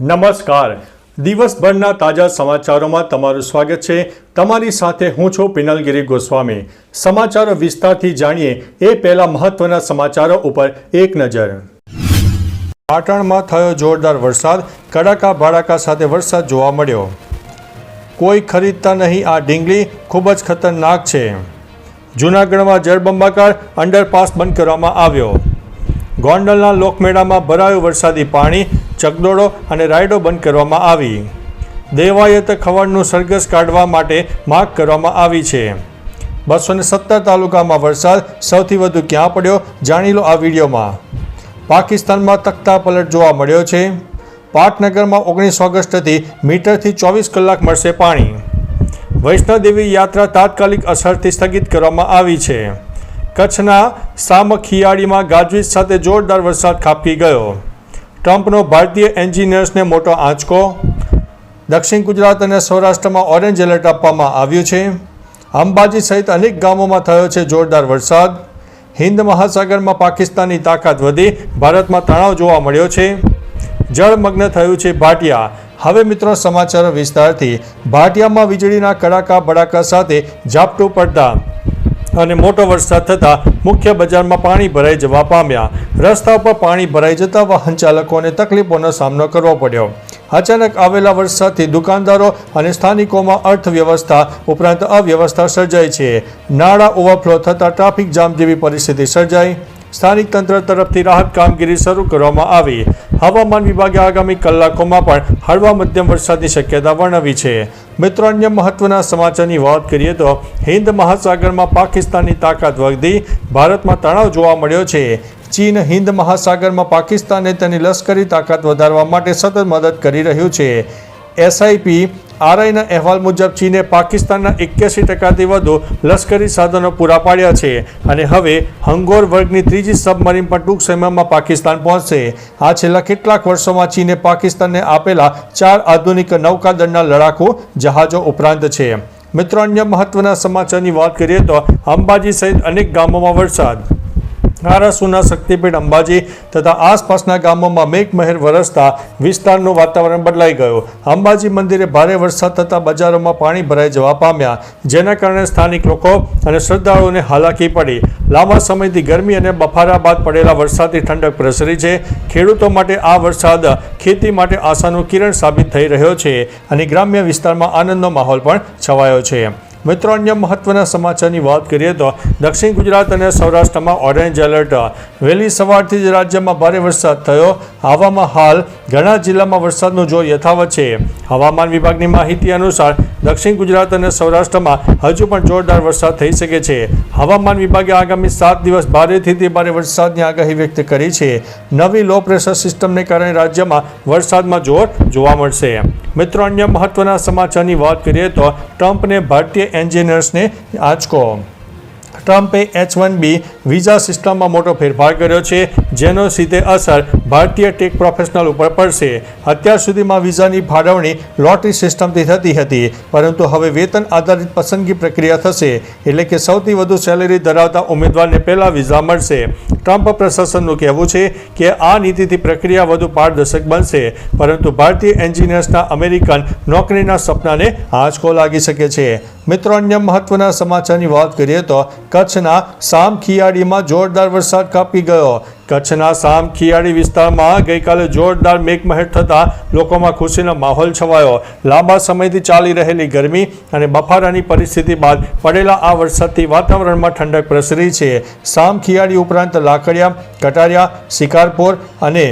નમસ્કાર. દિવસભરના તાજા સમાચારોમાં તમારું સ્વાગત છે. તમારી સાથે હું છું પિનલગીરી ગોસ્વામી. સમાચારો વિસ્તારથી જાણીએ એ પહેલા મહત્વના સમાચારો ઉપર એક નજર. પાટણમાં થયો જોરદાર વરસાદ. કડાકા ભડાકા સાથે વરસાદ જોવા મળ્યો. કોઈ ખરીદતા નહીં આ ડીંગલી ખૂબ જ ખતરનાક છે. જૂનાગઢમાં જળબંબાકાર અંડરપાસ બંધ કરવામાં આવ્યો. ગોંડલના લોકમેળામાં ભરાયું વરસાદી પાણી. ચકડોળો અને રાઇડો બંધ કરવામાં આવી. દેવાયત ખવડનું સરઘસ કાઢવા માટે માગ કરવામાં આવી છે. બસો ને સત્તર તાલુકામાં વરસાદ સૌથી વધુ ક્યાં પડ્યો જાણી લો આ વિડીયોમાં. પાકિસ્તાનમાં તખ્તા પલટ જોવા મળ્યો છે. પાટનગરમાં ઓગણીસ ઓગસ્ટથી મીટરથી ચોવીસ કલાક મળશે પાણી. વૈષ્ણોદેવી યાત્રા તાત્કાલિક અસરથી સ્થગિત કરવામાં આવી છે. કચ્છના સામખિયાળીમાં ગાજવીજ સાથે જોરદાર વરસાદ ખાબકી ગયો. ટ્રમ્પનો ભારતીય એન્જિનિયર્સને મોટો આંચકો. દક્ષિણ ગુજરાત અને સૌરાષ્ટ્રમાં ઓરેન્જ એલર્ટ આપવામાં આવ્યું છે. અંબાજી સહિત અનેક ગામોમાં થયો છે જોરદાર વરસાદ. હિન્દ મહાસાગરમાં પાકિસ્તાનની તાકાત વધી, ભારતમાં તણાવ જોવા મળ્યો છે. જળમગ્ન થયું છે ભાટિયા. હવે મિત્રો સમાચારો વિસ્તારથી. ભાટિયામાં વીજળીના કડાકા ભડાકા સાથે ઝાપટું પડતા અને મોટો વરસાદ થતાં મુખ્ય બજારમાં પાણી ભરાઈ જવા પામ્યા. રસ્તા પર પાણી ભરાઈ જતા વાહન ચાલકોને તકલીફોનો સામનો કરવો પડ્યો. અચાનક આવેલા વરસાદથી દુકાનદારો અને સ્થાનિકોમાં અર્થવ્યવસ્થા ઉપરાંત અવ્યવસ્થા સર્જાઈ છે. નાળા ઓવરફ્લો થતાં ટ્રાફિક જામ જેવી પરિસ્થિતિ સર્જાઈ. સ્થાનિક તંત્ર તરફથી રાહત કામગીરી શરૂ કરવામાં આવી. હવામાન વિભાગે આગામી કલાકોમાં પણ હળવા મધ્યમ વરસાદની શક્યતા વર્ણવી છે. મિત્રો, અન્ય મહત્વના સમાચારની વાત કરીએ તો હિન્દ મહાસાગરમાં પાકિસ્તાનની તાકાત વધી, ભારતમાં તણાવ જોવા મળ્યો છે. ચીન હિન્દ મહાસાગરમાં પાકિસ્તાને તેની લશ્કરી તાકાત વધારવા માટે સતત મદદ કરી રહ્યું છે. એસઆઈપી આરઆઈના અહેવાલ મુજબ ચીને પાકિસ્તાનના એક્યાસી ટકાથી વધુ લશ્કરી સાધનો પૂરા પાડ્યા છે અને હવે હંગોર વર્ગની ત્રીજી સબમરીન પણ ટૂંક સમયમાં પાકિસ્તાન પહોંચશે. આ છેલ્લા કેટલાક વર્ષોમાં ચીને પાકિસ્તાનને આપેલા ચાર આધુનિક નૌકાદળના લડાકુ જહાજો ઉપરાંત છે. મિત્રો, અન્ય મહત્વના સમાચારની વાત કરીએ તો અંબાજી સહિત અનેક ગામોમાં વરસાદ. આરાસુના શક્તિપીઠ, અંબાજી તથા આસપાસના ગામોમાં મેઘમહેર વરસતા વિસ્તારનું વાતાવરણ બદલાઈ ગયું. અંબાજી મંદિરે ભારે વરસાદ થતાં બજારોમાં પાણી ભરાઈ જવા પામ્યા, જેના કારણે સ્થાનિક લોકો અને શ્રદ્ધાળુઓને હાલાકી પડી. લાંબા સમયથી ગરમી અને બફારા બાદ પડેલા વરસાદથી ઠંડક પ્રસરી છે. ખેડૂતો માટે આ વરસાદ ખેતી માટે આશાનું કિરણ સાબિત થઈ રહ્યો છે અને ગ્રામ્ય વિસ્તારમાં આનંદનો માહોલ પણ છવાયો છે. મિત્રો, અન્ય મહત્વના સમાચારની વાત કરીએ તો દક્ષિણ ગુજરાત અને સૌરાષ્ટ્રમાં ઓરેન્જ એલર્ટ. વહેલી સવારથી જ રાજ્યમાં ભારે વરસાદ થયો. આવામાં હાલ ઘણા જિલ્લામાં વરસાદનું જોર યથાવત છે. હવામાન વિભાગની માહિતી અનુસાર દક્ષિણ ગુજરાત અને સૌરાષ્ટ્રમાં હજુ પણ જોરદાર વરસાદ થઈ શકે છે. હવામાન વિભાગે આગામી સાત દિવસ ભારેથી તે ભારે વરસાદની આગાહી વ્યક્ત કરી છે. નવી લો પ્રેશર સિસ્ટમને કારણે રાજ્યમાં વરસાદમાં જોર જોવા મળશે. મિત્રો, અન્ય મહત્વના સમાચારની વાત કરીએ તો ટ્રમ્પને ભારતીય એન્જિનિયર્સને આંચકો. ટ્રમ્પે એચ વન બી વિઝા સિસ્ટમમાં મોટો ફેરફાર કર્યો છે, જેનો સીધે અસર ભારતીય ટેક પ્રોફેશનલ ઉપર પડશે. અત્યાર સુધીમાં વિઝાની ફાળવણી લોટરી સિસ્ટમથી થતી હતી, પરંતુ હવે વેતન આધારિત પસંદગી પ્રક્રિયા થશે, એટલે કે સૌથી વધુ સેલેરી ધરાવતા ઉમેદવારને પહેલાં વિઝા મળશે. ટ્રમ્પ પ્રશાસનનું કહેવું છે કે આ નીતિથી પ્રક્રિયા વધુ પારદર્શક બનશે, પરંતુ ભારતીય એન્જિનિયર્સના અમેરિકન નોકરીના સપનાને આંચકો લાગી શકે છે. મિત્રો, અન્ય મહત્વના સમાચારની વાત કરીએ તો કચ્છના સામખિયાળીમાં જોરદાર વરસાદ કાપી ગયો. કચ્છના સામખિયાળી વિસ્તારમાં ગઈકાલે જોરદાર મેઘમહેર થતાં લોકોમાં ખુશીનો માહોલ છવાયો. લાંબા સમયથી ચાલી રહેલી ગરમી અને બફારાની પરિસ્થિતિ બાદ પડેલા આ વરસાદથી વાતાવરણમાં ઠંડક પ્રસરી છે. સામખિયાળી ઉપરાંત લાકડિયા, કટારિયા, શિકારપુર અને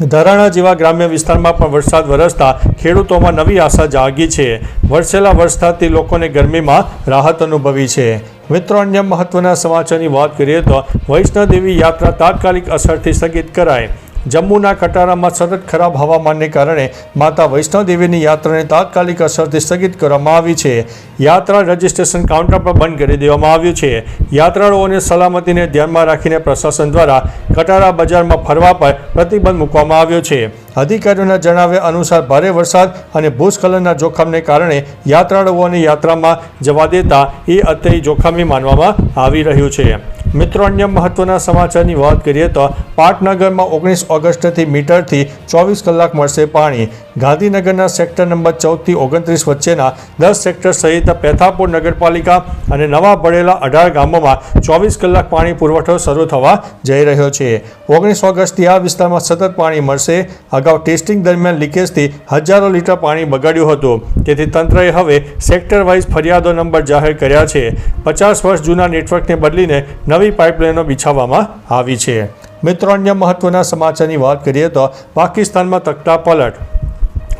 ધરાણા જેવા ગ્રામ્ય વિસ્તારમાં પણ વરસાદ વરસતા ખેડૂતોમાં નવી આશા જાગી છે. વરસેલા વરસાદથી લોકોને ગરમીમાં રાહત અનુભવી છે. મિત્રો, અન્ય મહત્વના સમાચારની વાત કરીએ તો વૈષ્ણોદેવી યાત્રા તાત્કાલિક અસરથી સ્થગિત કરાય જમ્મુના કટારામાં સતત ખરાબ હવામાનને કારણે માતા વૈષ્ણોદેવીની યાત્રાને તાત્કાલિક અસરથી સ્થગિત કરવામાં આવી છે. યાત્રા રજિસ્ટ્રેશન કાઉન્ટર પર બંધ કરી દેવામાં આવ્યું છે. યાત્રાળુઓને સલામતીને ધ્યાનમાં રાખીને પ્રશાસન દ્વારા કટારા બજારમાં ફરવા પર પ્રતિબંધ મૂકવામાં આવ્યો છે. અધિકારીઓના જણાવ્યા અનુસાર ભારે વરસાદ અને ભૂસ્ખલનના જોખમને કારણે યાત્રાળુઓને યાત્રામાં જવા દેતા એ અત્યંત જોખમી માનવામાં આવી રહ્યું છે. મિત્રો, અન્ય મહત્વના સમાચારની વાત કરીએ તો પાટનગરમાં ઓગણીસ ઓગસ્ટથી મીટરથી ચોવીસ કલાક મળશે પાણી. ગાંધીનગરના સેક્ટર નંબર ચૌદથી ઓગણત્રીસ વચ્ચેના દસ સેક્ટર સહિત પેથાપુર નગરપાલિકા અને નવા ભળેલા અઢાર ગામોમાં ચોવીસ કલાક પાણી પુરવઠો શરૂ થવા જઈ રહ્યો છે. ઓગણીસ ઓગસ્ટથી આ વિસ્તારમાં સતત પાણી મળશે. અગાઉ ટેસ્ટિંગ દરમિયાન લીકેજથી હજારો લીટર પાણી બગાડ્યું હતું. તેથી તંત્રએ હવે સેક્ટર વાઇઝ ફરિયાદો નંબર જાહેર કર્યા છે. પચાસ વર્ષ જૂના નેટવર્કને બદલીને નવી પાઇપલાઇનો બિછાવવામાં આવી છે. મિત્રો, અન્ય મહત્વના સમાચારની વાત કરીએ તો પાકિસ્તાનમાં તકતા પલટ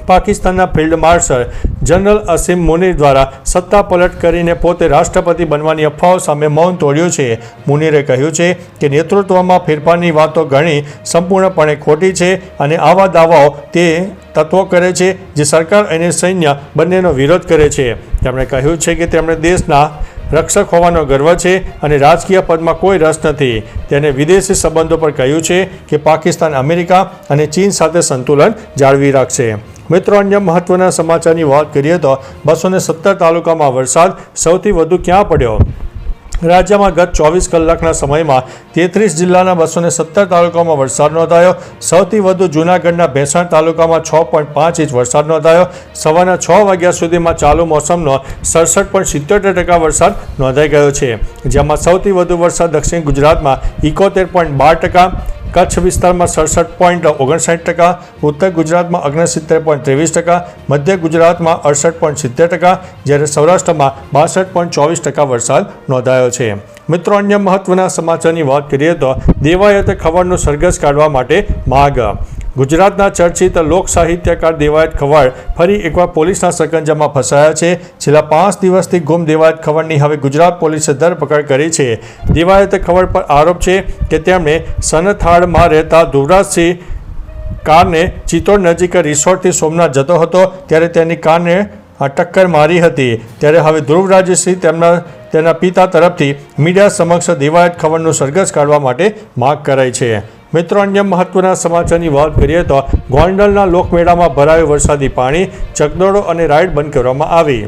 પાકિસ્તાનના ફિલ્ડ માર્શલ જનરલ અસીમ મુનીર દ્વારા સત્તા પલટ કરીને પોતે રાષ્ટ્રપતિ બનવાની અફવાઓ સામે મૌન તોડ્યું છે. મુનીરે કહ્યું છે કે નેતૃત્વમાં ફેરફારની વાતો ઘણી સંપૂર્ણપણે ખોટી છે અને આવા દાવાઓ તે તત્વો કરે છે જે સરકાર અને સૈન્ય બંનેનો વિરોધ કરે છે. તેમણે કહ્યું છે કે તેમણે દેશના રક્ષક હોવાનો ગર્વ છે અને રાજકીય પદમાં કોઈ રસ નથી. તેને વિદેશી સંબંધો પર કહ્યું છે કે પાકિસ્તાન અમેરિકા અને ચીન સાથે સંતુલન જાળવી રાખશે. મિત્રો, અન્ય મહત્વના સમાચારની વાત કરીએ તો બસો સત્તર તાલુકામાં વરસાદ સૌથી વધુ ક્યાં પડ્યો? રાજ્યમાં ગત ચોવીસ કલાકના સમયમાં તેત્રીસ જિલ્લાના બસો સત્તર તાલુકામાં વરસાદ નોંધાયો. સૌથી વધુ જૂનાગઢના ભેંસણ તાલુકામાં છ પોઈન્ટ પાંચ ઇંચ વરસાદ નોંધાયો. સવારના છ વાગ્યા સુધીમાં ચાલુ મોસમનો સડસઠ પોઈન્ટ સિત્તોતેર ટકા વરસાદ નોંધાઈ ગયો છે. જેમાં સૌથી વધુ વરસાદ દક્ષિણ ગુજરાતમાં ઇકોતેર પોઈન્ટ બાર ટકા કચ્છ વિસ્તારમાં સડસઠ પોઈન્ટ ઓગણસાઠ ટકા, ઉત્તર ગુજરાતમાં ઓગણસિત્તેર પોઈન્ટ ત્રેવીસ ટકા, મધ્ય ગુજરાતમાં અડસઠ પોઈન્ટ સિત્તેર ટકા, જ્યારે સૌરાષ્ટ્રમાં બાસઠ પોઈન્ટ ચોવીસ ટકા વરસાદ નોંધાયો છે. મિત્રો, અન્ય મહત્વના સમાચારની વાત કરીએ તો દેવાયતે ખબરનું સરઘસ કાઢવા માટે માગ ગુજરાતના ચર્ચિત લોક સાહિત્યકાર દેવાયત ખવડ ફરી એકવાર પોલીસના સકંજામાં ફસાયા છે. છેલ્લા પાંચ દિવસથી ગુમ દેવાયત ખવડની હવે ગુજરાત પોલીસે ધરપકડ કરી છે. દેવાયત ખવડ પર આરોપ છે કે તેમણે સનથાળમાં રહેતા ધુવરાજસિંહ કારને ચિત્તોડ નજીક રિસોર્ટથી સોમનાથ જતો હતો, ત્યારે તેની કારને આ ટક્કર મારી હતી. ત્યારે હવે ધ્રુવરાજસિંહ તેમના, તેના પિતા તરફથી મીડિયા સમક્ષ દેવાયત ખબરનું સરઘસ કાઢવા માટે માગ કરાઈ છે. મિત્રો, અન્ય મહત્વના સમાચારની વાત કરીએ તો ગોંડલના લોકમેળામાં ભરાયું વરસાદી પાણી, ચકદોડો અને રાઇડ બંધ કરવામાં આવી.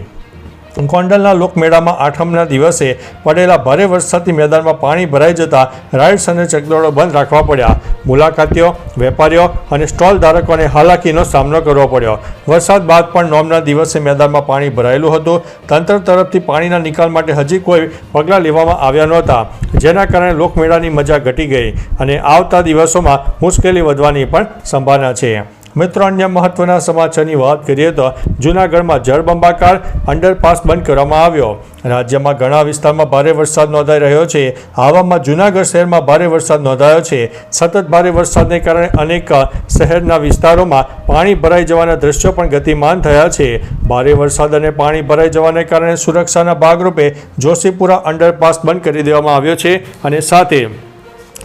ગોંડલના લોકમેળામાં આઠમના દિવસે પડેલા ભારે વરસાદથી મેદાનમાં પાણી ભરાઈ જતા રાઇડ્સ અને ચકદોડો બંધ રાખવા પડ્યા. મુલાકાતીઓ, વેપારીઓ અને સ્ટોલ ધારકોને હાલાકીનો સામનો કરવો પડ્યો. વરસાદ બાદ પણ નોમના દિવસે મેદાનમાં પાણી ભરાયેલું હતું. તંત્ર તરફથી પાણીના નિકાલ માટે હજી કોઈ પગલાં લેવામાં આવ્યા નહોતા. જેના કારણે લોકમેળાની મજા ઘટી ગઈ અને આવતા દિવસોમાં મુશ્કેલી વધવાની પણ સંભાવના છે. મિત્રો, અન્ય મહત્વના સમાચારની વાત કરીએ તો જૂનાગઢમાં જળબંબાકાર અંડરપાસ બંધ કરવામાં આવ્યો. રાજ્યમાં ઘણા વિસ્તારમાં ભારે વરસાદ નોંધાઈ રહ્યો છે. આવામાં જૂનાગઢ શહેરમાં ભારે વરસાદ નોંધાયો છે. સતત ભારે વરસાદને કારણે અનેક શહેરના વિસ્તારોમાં પાણી ભરાઈ જવાના દ્રશ્યો પણ ગતિમાન થયા છે. ભારે વરસાદ અને પાણી ભરાઈ જવાને કારણે સુરક્ષાના ભાગરૂપે જોશીપુરા અંડરપાસ બંધ કરી દેવામાં આવ્યો છે અને સાથે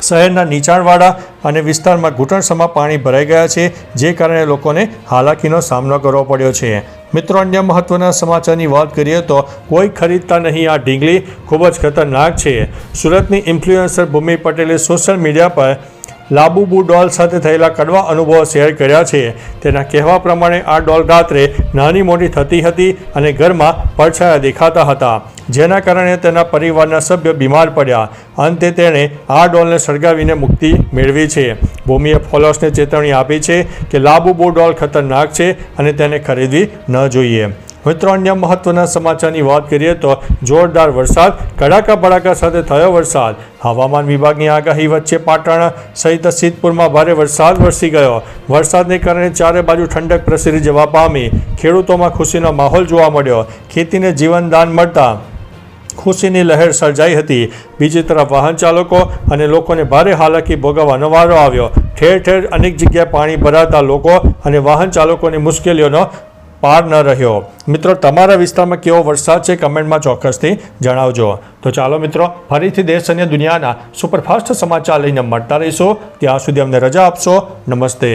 શહેરના નીચાણવાળા અને વિસ્તારમાં ઘૂંટણસમાં પાણી ભરાઈ ગયા છે, જે કારણે લોકોને હાલાકીનો સામનો કરવો પડ્યો છે. મિત્રો, અન્ય મહત્વના સમાચારની વાત કરીએ તો કોઈ ખરીદતા નહીં, આ ઢીંગલી ખૂબ જ ખતરનાક છે. સુરતની ઇન્ફ્લુએન્સર ભૂમિ પટેલે સોશિયલ મીડિયા પર લાબુબુ ડોલ સાથે થયેલા કડવા અનુભવો શેર કર્યા છે. તેના કહેવા પ્રમાણે આ ડોલ રાત્રે નાની મોટી થતી હતી અને ઘરમાં પડછાયા દેખાતા હતા. જેના કારણે તેના પરિવારના સભ્ય બીમાર પડ્યા. અંતે તેણે આ ડોલને સળગાવીને મુક્તિ મેળવી છે. ભૂમિએ ફોલોસને ચેતવણી આપી છે કે લાબુબુ ડોલ ખતરનાક છે અને તેને ખરીદવી ન જોઈએ. મિત્રો અન્ય મહત્વના સમાચારની વાત કરીએ તો જોરદાર વરસાદ, કડાકા ભડાકા સાથે થયો વરસાદ. હવામાન વિભાગની આગાહી વચ્ચે પાટણ સહિત સિદ્ધપુરમાં ભારે વરસાદ વરસી ગયો. વરસાદને કારણે ચારે બાજુ ઠંડક પ્રસરી જવા પામી. ખેડૂતોમાં ખુશીનો માહોલ જોવા મળ્યો. ખેતીને જીવનદાન મળતા ખુશીની લહેર સર્જાઈ હતી. બીજી તરફ વાહન ચાલકો અને લોકોને ભારે હાલાકી ભોગવવાનો વારો આવ્યો. ઠેર ઠેર અનેક જગ્યાએ પાણી ભરાતા લોકો અને વાહન ચાલકોની મુશ્કેલીઓનો પાર ન રહ્યો. મિત્રો, તમારા વિસ્તારમાં કેવો વરસાદ છે કમેન્ટમાં ચોક્કસથી જણાવજો. તો ચાલો મિત્રો, ફરીથી દેશ અને દુનિયાના સુપરફાસ્ટ સમાચાર લઈને મળતા રહીશું. ત્યાં સુધી અમને રજા આપશો. નમસ્તે.